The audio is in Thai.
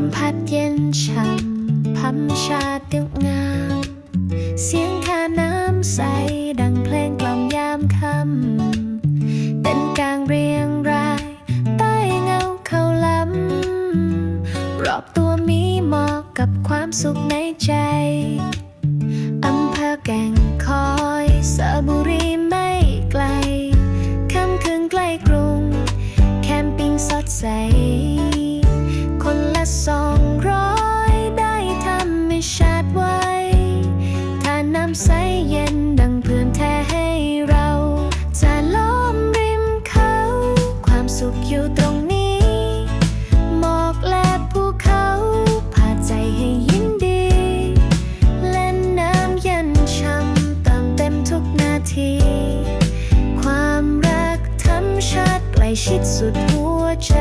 มพัดเย็นช่ำพัมชาติงาม เสียงคาน้ำใส ดังเพลงกล่อมยามค่ำเต็นกลางเรียงราย ใต้เงาเขาล้ำ รอบตัวมีหมอกกับความสุขในใจ อำเภอแก่งคอยสระบุรีไม่ไกล ค่ำคืนใกล้กรุง แคมปิ้งสดใส สองร้อยได้ธรรมชาติไว้ ถ้าน้ำใสเย็นดังเพื่อนแท้ให้เรา จะล้อมริมเขา ความสุขอยู่ตรงนี้ หมอกและภูเขาพาใจให้ยินดี เล่นน้ำเย็นช่ำเติมเต็มทุกนาที ความรักธรรมชาติใกล้ชิดสุดหัวใจ